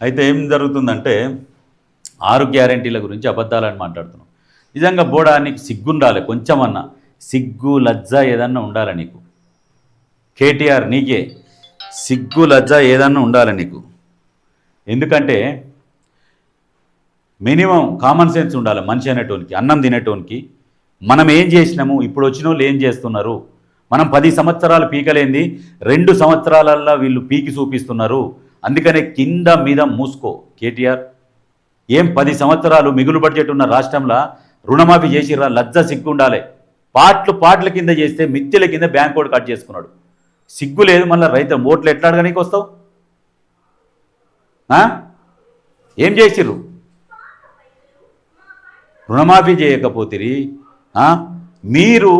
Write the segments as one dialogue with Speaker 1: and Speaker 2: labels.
Speaker 1: అయితే ఏం జరుగుతుందంటే ఆరు గ్యారంటీల గురించి అబద్ధాలని మాట్లాడుతున్నాం. నిజంగా బోడా నీకు సిగ్గుండాలి కొంచెమన్నా. సిగ్గు లజ్జ ఏదన్నా ఉండాలి నీకు. కేటీఆర్ నీకే సిగ్గు లజ్జ ఏదన్నా ఉండాలి నీకు. ఎందుకంటే మినిమం కామన్ సెన్స్ ఉండాలి మనిషి అనేటోనికి అన్నం తినేటోనికి. మనం ఏం చేసినాము ఇప్పుడు వచ్చిన వాళ్ళు ఏం చేస్తున్నారు? మనం పది సంవత్సరాలు పీకలేంది రెండు సంవత్సరాలల్లో వీళ్ళు పీకి చూపిస్తున్నారు. అందుకనే కింద మీద మూసుకో కేటీఆర్. ఏం పది సంవత్సరాలు మిగులు బడ్జెట్ ఉన్న రాష్ట్రంలో రుణమాఫీ చేసిర్రా లజ్జ సిగ్గుండాలి. పాటలు పాటల కింద చేస్తే మిత్తిల కింద బ్యాంక్ కోడ్ కట్ చేసుకున్నాడు. సిగ్గు లేదు మళ్ళీ రైతు ఓట్లు ఎట్లా అడగనీకి వస్తావు? ఏం చేసిర్రు? రుణమాఫీ చేయకపోతే మీరు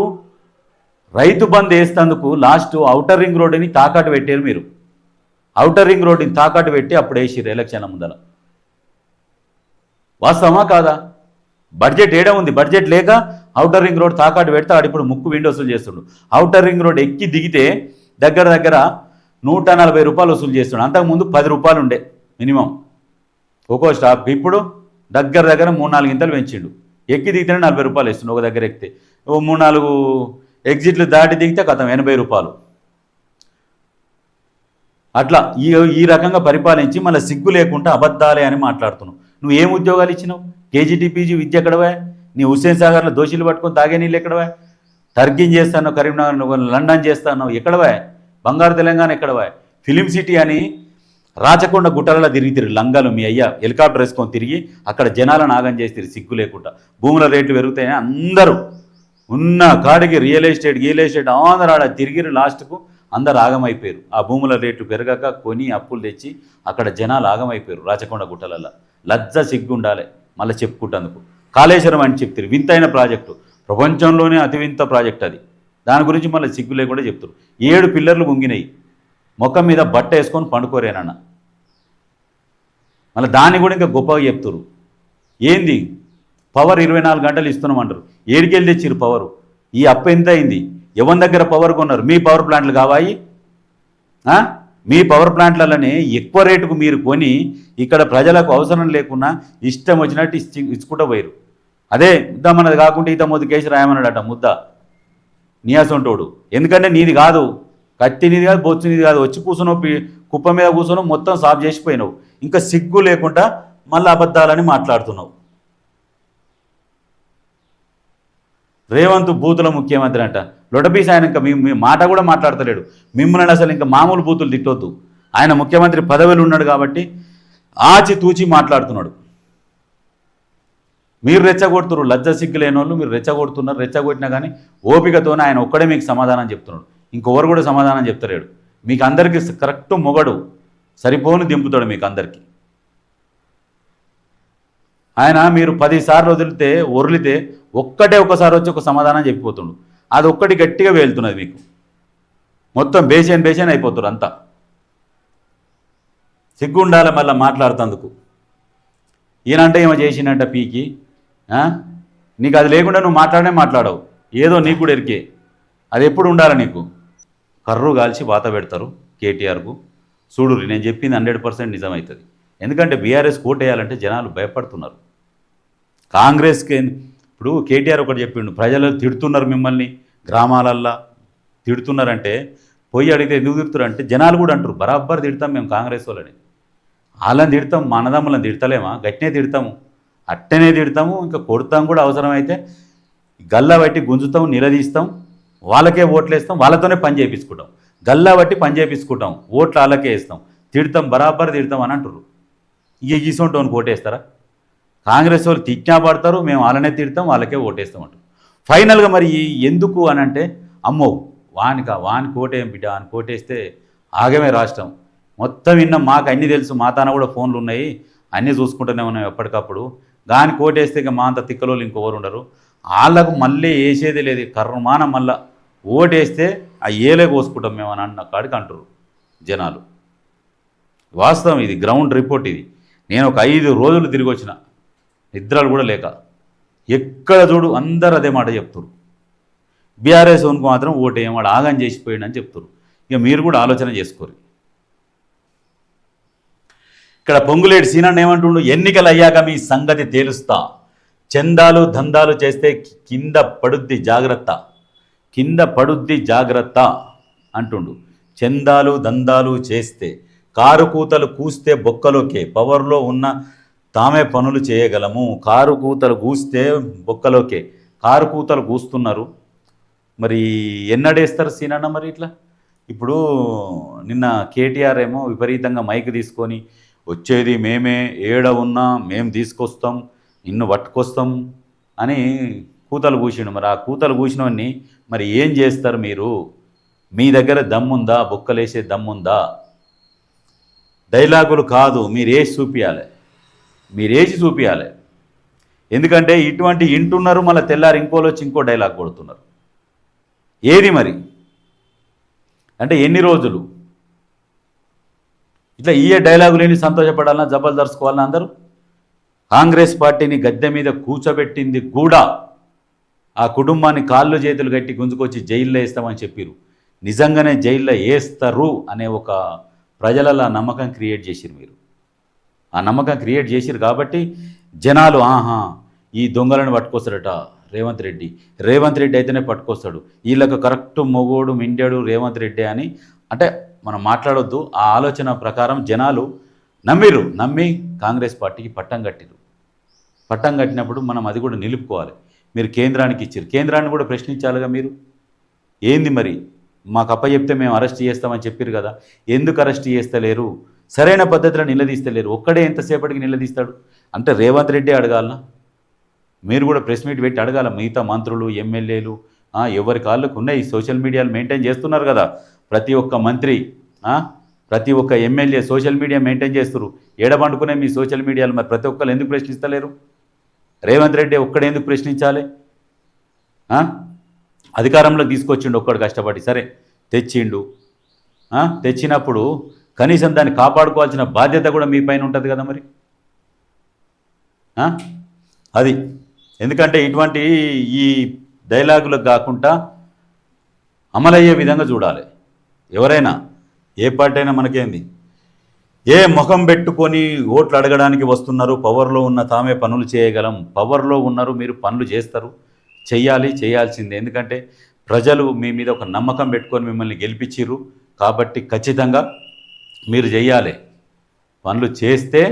Speaker 1: రైతు బంద్ వేస్తందుకు లాస్ట్ ఔటర్ రింగ్ రోడ్డుని తాకట్టు పెట్టారు మీరు. ఔటర్ రింగ్ రోడ్డుని తాకట్టు పెట్టి అప్పుడు వేసిర్రు ఎలక్షన్ల ముందర వాస్తవమా కాదా? బడ్జెట్ ఏడా ఉంది? బడ్జెట్ లేక ఔటర్ రింగ్ రోడ్ తాకాటు పెడితే ఆడు ఇప్పుడు ముక్కు విండో వసూలు చేస్తుండు. ఔటర్ రింగ్ రోడ్ ఎక్కి దిగితే దగ్గర దగ్గర నూట నలభై రూపాయలు వసూలు చేస్తుండు. అంతకుముందు పది రూపాయలు ఉండే మినిమం. ఒక్కో స్టాప్కి ఇప్పుడు దగ్గర దగ్గర మూడు నాలుగు ఇంతలు పెంచిండు. ఎక్కి దిగితేనే నలభై రూపాయలు ఇస్తుండు ఒక దగ్గర ఎక్కితే. ఓ మూడు నాలుగు ఎగ్జిట్లు దాటి దిగితే కథం ఎనభై రూపాయలు. అట్లా ఈ ఈ రకంగా పరిపాలించి మళ్ళీ సిగ్గు లేకుండా అబద్ధాలే అని మాట్లాడుతున్నావు. నువ్వు ఏం ఉద్యోగాలు ఇచ్చినావు? కేజీటీపీజీ విద్య ఎక్కడవే? నీ హుస్సేన్ సాగర్లో దోషులు పట్టుకొని తాగే నీళ్ళు ఎక్కడవే? టర్కిన్ చేస్తాను కరీంనగర్ లండన్ చేస్తాను ఎక్కడవే? బంగారు తెలంగాణ ఎక్కడవే? ఫిలిం సిటీ అని రాచకొండ గుట్టలలో తిరిగి తిరిగి లంగాలు మీ అయ్యా. హెలికాప్టర్ వేసుకొని తిరిగి అక్కడ జనాలను ఆగం చేస్తారు సిగ్గు లేకుండా. భూముల రేట్లు పెరుగుతాయని అందరూ. ఉన్న కాడికి రియల్ ఎస్టేట్ రియల్ ఎస్టేట్ ఆంధ్రాడ ఆడ తిరిగిరు లాస్ట్కు. అందరు ఆగమైపోయారు ఆ భూముల రేటు పెరగక కొని అప్పులు తెచ్చి అక్కడ జనాలు ఆగమైపోయారు రాచకొండ గుట్టలల్లో. లజ్జ సిగ్గు ఉండాలి మళ్ళీ చెప్పుకుంటందుకు. కాళేశ్వరం అని చెప్తారు. వింతైన ప్రాజెక్టు. ప్రపంచంలోనే అతి వింత ప్రాజెక్ట్ అది. దాని గురించి మళ్ళీ సిగ్గు లేకుండా చెప్తారు. ఏడు పిల్లర్లు ముంగినాయి. ముఖం మీద బట్ట వేసుకొని పండుకోరేనన్న మళ్ళీ దాన్ని కూడా ఇంకా గొప్పగా చెప్తారు. ఏంది? పవర్ ఇరవై నాలుగు గంటలు ఇస్తున్నామంటారు. ఏడికెళ్ళి తెచ్చిరు పవరు. ఈ అప్పు ఎంత అయింది ఎవరి దగ్గర పవర్ కొన్నారు? మీ పవర్ ప్లాంట్లు కావాయి? మీ పవర్ ప్లాంట్లలోనే ఎక్కువ రేటుకు మీరు కొని ఇక్కడ ప్రజలకు అవసరం లేకున్నా ఇష్టం వచ్చినట్టు ఇచ్చి ఇచ్చుకుంటూ పోయారు అదే ఇద్దామన్నది కాకుండా ఈత ముద్దు కేసు రాయమన్నాడట ముద్ద. నీయాసంటోడు. ఎందుకంటే నీది కాదు. కత్తి నీది కాదు బొచ్చు నీది కాదు. వచ్చి కూర్చున్నావు పి- కుప్ప మీద కూర్చున్నావు మొత్తం సాఫ్ చేసిపోయినావు ఇంకా సిగ్గు లేకుండా మళ్ళీ అబద్ధాలని మాట్లాడుతున్నావు. రేవంత్ బూతుల ముఖ్యమంత్రి అంట. లొటపీస్ ఆయన ఇంకా మీ మీ మాట కూడా మాట్లాడతలేడు. మిమ్మల్ని అసలు ఇంకా మామూలు బూతులు తిట్టొద్దు. ఆయన ముఖ్యమంత్రి పదవిలో ఉన్నాడు కాబట్టి ఆచి తూచి మాట్లాడుతున్నాడు. మీరు రెచ్చగొడుతున్నారు లజ్జ సిగ్గు లేని వాళ్ళు మీరు రెచ్చగొడుతున్నారు రెచ్చగొట్టినా కానీ ఓపికతోనే ఆయన ఒక్కడే మీకు సమాధానం చెప్తున్నాడు. ఇంకొకరు కూడా సమాధానం చెప్తలేడు. మీకు అందరికీ కరెక్ట్ మొగడు సరిపోను దింపుతాడు మీకు అందరికీ. ఆయన మీరు పదిసార్లు వదిలితే ఒరిలితే ఒక్కటే ఒకసారి వచ్చి ఒక సమాధానం చెప్పిపోతుండు. అది ఒక్కటి గట్టిగా వేలుతున్నది మీకు. మొత్తం బేసేన్ బేసేన్ అయిపోతారు అంతా. సిగ్గుండాల మళ్ళా మళ్ళీ మాట్లాడుతందుకు. ఈయనంటే ఏమో చేసినట్ట పీకి నీకు అది లేకుండా నువ్వు మాట్లాడనే మాట్లాడవు. ఏదో నీకు కూడా ఎరికే. అది ఎప్పుడు ఉండాలి నీకు? కర్రు కాల్చి వాత పెడతారు కేటీఆర్కు. చూడు నేను చెప్పింది హండ్రెడ్ పర్సెంట్ నిజమవుతుంది ఎందుకంటే బీఆర్ఎస్ కోటేయాలంటే జనాలు భయపడుతున్నారు. కాంగ్రెస్కి ఇప్పుడు కేటీఆర్ ఒకటి చెప్పిండు ప్రజలు తిడుతున్నారు మిమ్మల్ని గ్రామాలల్లో తిడుతున్నారంటే పోయి అడిగితే ఎందుకు తిడుతున్నారు అంటే జనాలు కూడా అంటారు బరాబర్ తిడతాం మేము కాంగ్రెస్ వాళ్ళని. వాళ్ళని తిడతాం మా అన్నదమ్ములను తిడతలేమా? గట్టినే తిడతాము. అట్టనే తిడతాము ఇంకా కొడతాం కూడా అవసరమైతే గల్లా బట్టి గుంజుతాం నిలదీస్తాం వాళ్ళకే ఓట్లు వేస్తాం వాళ్ళతోనే పని చేయించుకుంటాం గల్లా బట్టి పని చేయించుకుంటాం ఓట్లు వాళ్ళకే వేస్తాం. తిడతాం బరాబర్ తిడతాం అని అంటారు ఇక గీసొంటోని ఓటేస్తారా? కాంగ్రెస్ వాళ్ళు తిట్టినా పడతారు మేము వాళ్ళనే తిడతాం వాళ్ళకే ఓటేస్తాం అంటారు. ఫైనల్గా మరి ఎందుకు అని అంటే అమ్మో వానిక వానికి ఓటేం బిడ్డ అని కోటేస్తే ఆగమే రాష్ట్రం. మొత్తం విన్న మాకు అన్నీ తెలుసు మా తాన కూడా ఫోన్లు ఉన్నాయి అన్నీ చూసుకుంటూనే ఉన్నాం ఎప్పటికప్పుడు. దాని కోటేస్తే ఇక మా అంత తిక్కలోళ్ళు ఇంకొవరు ఉండరు. వాళ్ళకు మళ్ళీ వేసేది లేదు కర్మాన మళ్ళా ఓటేస్తే ఆ ఏలే కోసుకుంటాం మేము అని అన్న కాడికి అంటారు జనాలు. వాస్తవం ఇది గ్రౌండ్ రిపోర్ట్ ఇది. నేను ఒక ఐదు రోజులు తిరిగి వచ్చిన. నిద్రలు కూడా లేక. ఎక్కడ చూడు అందరు అదే మాట చెప్తారు బీఆర్ఎస్ ఉనికి మాత్రం ఓటేయం వాడు ఆగం చేసిపోయాడు అని చెప్తారు ఇక మీరు కూడా ఆలోచన చేసుకోరు. ఇక్కడ పొంగులేటి సీనన్న ఏమంటుండు ఎన్నికలు అయ్యాక మీ సంగతి తేలుస్తా. చందాలు దందాలు చేస్తే కింద పడుద్ది జాగ్రత్త. కింద పడుద్ది జాగ్రత్త అంటుండు. చందాలు దందాలు చేస్తే కారు కూతలు కూస్తే బొక్కలోకే పవర్లో ఉన్న తామే పనులు చేయగలము. కారు కూతలు కూస్తే బొక్కలోకే. కారు కూతలు కూస్తున్నారు మరి ఎన్నడేస్తారు సీనన్న మరి ఇట్లా? ఇప్పుడు నిన్న కేటీఆర్ ఏమో విపరీతంగా మైక్ తీసుకొని వచ్చేది మేమే ఏడ ఉన్నా మేము తీసుకొస్తాం నిన్ను పట్టుకొస్తాం అని కూతలు కూసిండు మరి ఆ కూతలు కూసినవన్నీ మరి ఏం చేస్తారు మీరు? మీ దగ్గర దమ్ముందా? బొక్కలేసే దమ్ముందా? డైలాగులు కాదు మీరు చూపించాలి మీరు చూపించాలి ఎందుకంటే ఇటువంటి ఇంటున్నారు మళ్ళీ తెల్లారి ఇంకోలో వచ్చి ఇంకో డైలాగ్ కొడుతున్నారు. ఏది మరి? అంటే ఎన్ని రోజులు? ఇట్లా ఈ డైలాగులు లేని సంతోషపడాలన్నా జబ్బలు అందరూ? కాంగ్రెస్ పార్టీని గద్దె మీద కూర్చోబెట్టింది కూడా ఆ కుటుంబాన్ని కాళ్ళు చేతులు కట్టి గుంజుకొచ్చి జైల్లో వేస్తామని చెప్పారు నిజంగానే జైల్లో వేస్తారు అనే ఒక ప్రజలలో నమ్మకం క్రియేట్ చేసిరు మీరు. ఆ నమ్మకం క్రియేట్ చేసిరు కాబట్టి జనాలు ఆహా ఈ దొంగలను పట్టుకొస్తాడట రేవంత్ రెడ్డి. రేవంత్ రెడ్డి అయితేనే పట్టుకొస్తాడు. వీళ్ళకు కరెక్ట్ మొగోడు మిండాడు రేవంత్ రెడ్డి అని. అంటే మనం మాట్లాడొద్దు. ఆ ఆలోచన ప్రకారం జనాలు నమ్మిరు నమ్మి కాంగ్రెస్ పార్టీకి పట్టం కట్టిరు పట్టం కట్టినప్పుడు మనం అది కూడా నిలుపుకోవాలి. మీరు కేంద్రానికి ఇచ్చారు కేంద్రాన్ని కూడా ప్రశ్నించాలిగా మీరు? ఏంది మరి? మాకు అప్ప చెప్తే మేము అరెస్ట్ చేస్తామని చెప్పారు కదా. ఎందుకు అరెస్ట్ చేస్తలేరు? సరైన పద్ధతిలో నిలదీస్తలేరు. ఒక్కడే ఎంతసేపటికి నిలదీస్తాడు? అంటే రేవంత్ రెడ్డి అడగాలనా? మీరు కూడా ప్రెస్ మీట్ పెట్టి అడగాల మిగతా మంత్రులు ఎమ్మెల్యేలు ఎవరి కాళ్ళకు ఉన్నాయి? సోషల్ మీడియాలు మెయింటైన్ చేస్తున్నారు కదా. ప్రతి ఒక్క మంత్రి ప్రతి ఒక్క ఎమ్మెల్యే సోషల్ మీడియా మెయింటైన్ చేస్తారు. ఏడబండుకునే మీ సోషల్ మీడియాలు మరి ప్రతి ఒక్కరు ఎందుకు ప్రశ్నిస్తలేరు? రేవంత్ రెడ్డి ఒక్కడే ఎందుకు ప్రశ్నించాలి? అధికారంలో అధికారంలోకి తీసుకొచ్చిండు ఒక్కడు కష్టపడి. సరే తెచ్చిండు. తెచ్చినప్పుడు కనీసం దాన్ని కాపాడుకోవాల్సిన బాధ్యత కూడా మీ పైన ఉంటుంది కదా మరి? అది. ఎందుకంటే ఇటువంటి ఈ డైలాగులకు కాకుండా అమలయ్యే విధంగా చూడాలి. ఎవరైనా ఏ పార్టీ అయినా మనకేంది? ఏ ముఖం పెట్టుకొని ఓట్లు అడగడానికి వస్తున్నారు పవర్లో ఉన్న తామే పనులు చేయగలం పవర్లో ఉన్నారు మీరు పనులు చేస్తారు చెయ్యాలి చేయాల్సిందే. ఎందుకంటే ప్రజలు మీ మీద ఒక నమ్మకం పెట్టుకొని మిమ్మల్ని గెలిపించిర్రు కాబట్టి ఖచ్చితంగా మీరు చేయాలి పనులు చేస్తే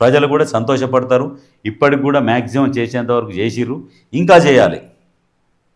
Speaker 1: ప్రజలు కూడా సంతోషపడతారు. ఇప్పటికి కూడా మ్యాక్సిమం చేసేంత వరకు చేసిర్రు. ఇంకా చేయాలి.